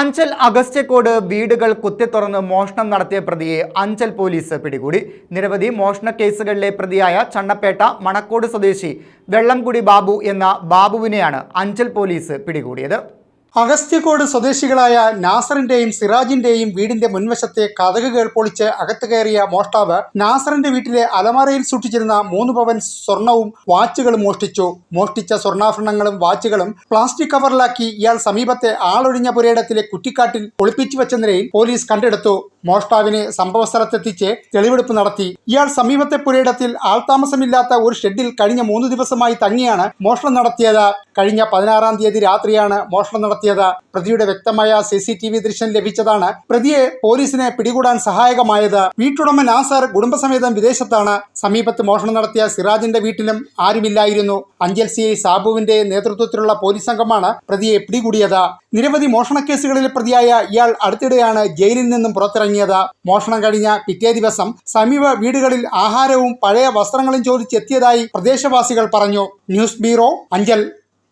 അഞ്ചൽ അഗസ്റ്റ്യക്കോട് വീടുകൾ കുത്തിത്തുറന്ന് മോഷണം നടത്തിയ പ്രതിയെ അഞ്ചൽ പോലീസ് പിടികൂടി. നിരവധി മോഷണ കേസുകളിലെ പ്രതിയായ ചണ്ണപ്പേട്ട മണക്കോട് സ്വദേശി വെള്ളംകുടി ബാബു എന്ന ബാബുവിനെയാണ് അഞ്ചൽ പോലീസ് പിടികൂടിയത്. അഗസ്ത്യക്കോട് സ്വദേശികളായ നാസറിന്റെയും സിറാജിന്റെയും വീടിന്റെ മുൻവശത്തെ കഥകുകൾ പൊളിച്ച് അകത്ത് കയറിയ മോഷ്ടാവ് നാസറിന്റെ വീട്ടിലെ അലമാരയിൽ സൂക്ഷിച്ചിരുന്ന മൂന്ന് പവൻ സ്വർണവും വാച്ചുകളും മോഷ്ടിച്ചു. മോഷ്ടിച്ച സ്വർണാഭരണങ്ങളും വാച്ചുകളും പ്ലാസ്റ്റിക് കവറിലാക്കി ഇയാൾ സമീപത്തെ ആളൊഴിഞ്ഞ പുരയിടത്തിലെ കുറ്റിക്കാട്ടിൽ ഒളിപ്പിച്ചു വെച്ച നിലയിൽ പോലീസ് കണ്ടെടുത്തു. മോഷ്ടാവിനെ സംഭവസ്ഥലത്തെത്തിച്ച് തെളിവെടുപ്പ് നടത്തി. ഇയാൾ സമീപത്തെ പുരയിടത്തിൽ ആൾതാമസമില്ലാത്ത ഒരു ഷെഡിൽ കഴിഞ്ഞ മൂന്ന് ദിവസമായി തങ്ങിയാണ് മോഷണം നടത്തിയത്. കഴിഞ്ഞ പതിനാറാം തീയതി രാത്രിയാണ് മോഷണം നടത്തിയത്. പ്രതിയുടെ വ്യക്തമായ സി സി ടി വി ദൃശ്യം ലഭിച്ചതാണ്. പ്രതിയെ പോലീസിനെ പിടികൂടാൻ സഹായകമായത്. വീട്ടുടമ നാസർ കുടുംബസമേതം വിദേശത്താണ്. സമീപത്ത് മോഷണം നടത്തിയ സിറാജിന്റെ വീട്ടിലും ആരുമില്ലായിരുന്നു. അഞ്ചൽ സി ഐ സാബുവിന്റെ നേതൃത്വത്തിലുള്ള പോലീസ് സംഘമാണ് പ്രതിയെ പിടികൂടിയത്. നിരവധി മോഷണക്കേസുകളിലെ പ്രതിയായ ഇയാൾ അടുത്തിടെയാണ് ജയിലിൽ നിന്നും പുറത്തിറങ്ങിയത്. മോഷണം കഴിഞ്ഞ പിറ്റേ ദിവസം സമീപ വീടുകളിൽ ആഹാരവും പഴയ വസ്ത്രങ്ങളും ചോദിച്ചെത്തിയതായി പ്രദേശവാസികൾ പറഞ്ഞു. News bureau Anchal.